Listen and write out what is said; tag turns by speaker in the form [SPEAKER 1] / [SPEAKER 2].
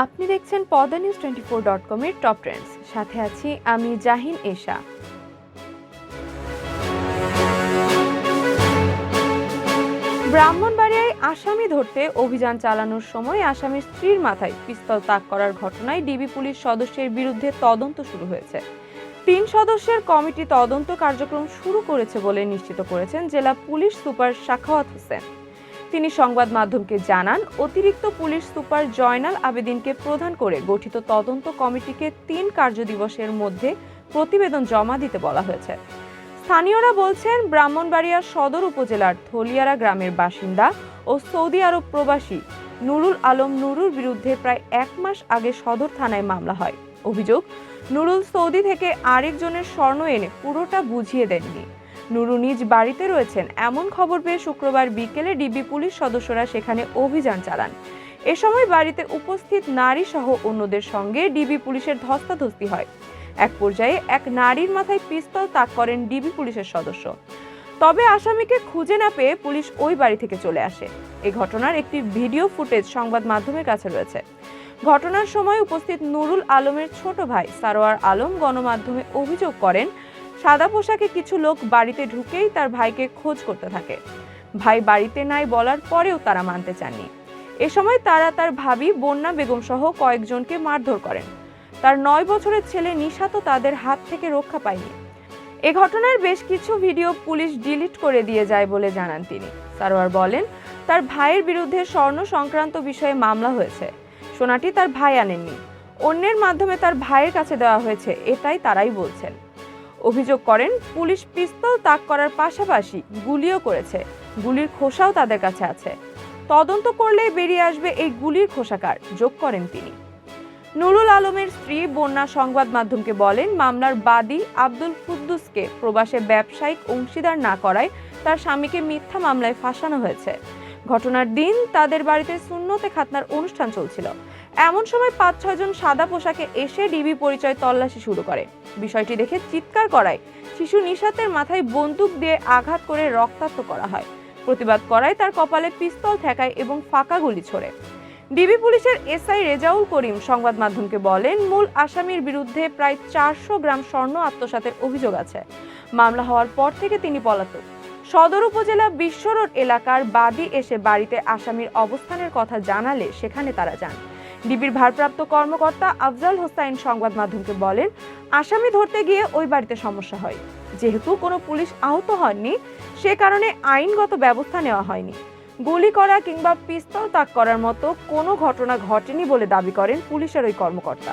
[SPEAKER 1] আপনি দেখছেন Padma news twenty four dot কমের টপ ট্রেন্ডস। সাথে আছি আমি জাহিন এশা। ব্রাহ্মণবাড়িয়ায় আসামি ধরতে অভিযান চালানোর সময় আসামির স্ত্রীর মাথায় পিস্তল তাক করার ঘটনায় ডিবি পুলিশ সদস্যের বিরুদ্ধে তদন্ত শুরু হয়েছে। তিন সদস্যের কমিটি তদন্ত কার্যক্রম শুরু করেছে বলে নিশ্চিত করেছেন জেলা পুলিশ সুপার শাখাওয়াত হোসেন। তিনি সংবাদ মাধ্যমকে জানান, অতিরিক্ত পুলিশ সুপার জয়নাল আবেদিনকে প্রধান করে গঠিত তদন্ত কমিটিকে তিন কার্যদিবসের মধ্যে প্রতিবেদন জমা দিতে বলা হয়েছে। স্থানীয়রা বলছেন, ব্রাহ্মণবাড়িয়া সদর উপজেলার থলিয়ারা গ্রামের বাসিন্দা ও সৌদি আরব প্রবাসী নুরুল আলম নুরুর বিরুদ্ধে প্রায় এক মাস আগে সদর থানায় মামলা হয়। অভিযোগ, নুরুল সৌদি থেকে আরেকজনের স্বর্ণ এনে পুরোটা বুঝিয়ে দেননি। নুরু নিজ বাড়িতে রয়েছেন, এমন খবর পেয়ে শুক্রবার বিকেলে ডিবি পুলিশ সদস্যরা সেখানে অভিযান চালান। এ সময় বাড়িতে উপস্থিত নারী সহ অন্যদের সঙ্গে ডিবি পুলিশের ধস্তাধস্তি হয়। এক পর্যায়ে এক নারীর মাথায় পিস্তল তাক করেন ডিবি পুলিশের সদস্য। তবে আসামিকে খুঁজে না পেয়ে পুলিশ ওই বাড়ি থেকে চলে আসে। এ ঘটনার একটি ভিডিও ফুটেজ সংবাদ মাধ্যমের কাছে রয়েছে। ঘটনার সময় উপস্থিত নুরুল আলমের ছোট ভাই সারোয়ার আলম গণমাধ্যমে অভিযোগ করেন সাদা পোশাকে কিছু লোক বাড়িতে ঢুকেই তার ভাইকে খোঁজ করতে থাকে। ভাই বাড়িতে নাই বলার পরেও তারা মানতে চাননি। এ সময় তারা তার ভাবি, বন্যা বেগম সহ কয়েকজনকে মারধর করেন। তার নয় বছরের ছেলে নিশাতও তাদের হাত থেকে রক্ষা পায়নি। এ ঘটনার বেশ কিছু ভিডিও পুলিশ ডিলিট করে দিয়ে যায় বলে জানান তিনি। সারোয়ার বলেন, তার ভাইয়ের বিরুদ্ধে স্বর্ণ সংক্রান্ত বিষয়ে মামলা হয়েছে। সোনাটি তার ভাই আনেননি। অন্যের মাধ্যমে তার ভাইয়ের কাছে দেওয়া হয়েছে, এটাই তারাই বলছেন। অভিযোগ করেন, পুলিশ পিস্তল তাক করার পাশাপাশি গুলিও করেছে। গুলির খোসাও তাদের কাছে আছে। তদন্ত করলেই বেরিয়ে আসবে এই গুলির খোসাকার, যোগ করেন তিনি। নুরুল আলমের স্ত্রী বন্যা সংবাদ মাধ্যমকে বলেন, মামলার বাদী আব্দুল কুদ্দুসকে প্রবাসে ব্যবসায়িক অংশীদার না করায় তার স্বামীকে মিথ্যা মামলায় ফাঁসানো হয়েছে। ঘটনার দিন তাদের বাড়িতে শূন্যতে খাতনার অনুষ্ঠান চলছিল। এমন সময় পাঁচ ছয়জন সাদা পোশাকে এসে ডিবি পরিচয় তল্লাশি শুরু করে। বিষয়টি দেখে চিৎকার করায়। শিশু নিশাতের মাথায় বন্দুক দিয়ে আঘাত করে রক্তাক্ত করা হয়। প্রতিবাদ করায় তার কপালে পিস্তল ঠেকায় এবং ফাঁকা গুলি ছোড়ে। ডিবি পুলিশের এসআই রেজাউল করিম সংবাদ মাধ্যমকে বলেন, মূল আসামির বিরুদ্ধে প্রায় চারশো গ্রাম স্বর্ণ আত্মসাতের অভিযোগ আছে। মামলা হওয়ার পর থেকে তিনি পলাতক। সদর উপজেলা বিশ্বরোড এলাকার বাদী এসে বাড়িতে আসামির অবস্থানের কথা জানালে সেখানে তারা যান। ডিবির ভারপ্রাপ্ত কর্মকর্তা আফজাল হোসাইন সংবাদ মাধ্যমকে বলেন, আসামি ধরতে গিয়ে ওই বাড়িতে সমস্যা হয়। যেহেতু কোনো পুলিশ আহত হননি, সে কারণে আইনগত ব্যবস্থা নেওয়া হয়নি। গুলি করা কিংবা পিস্তল তাক করার মতো কোনো ঘটনা ঘটেনি বলে দাবি করেন পুলিশের ওই কর্মকর্তা।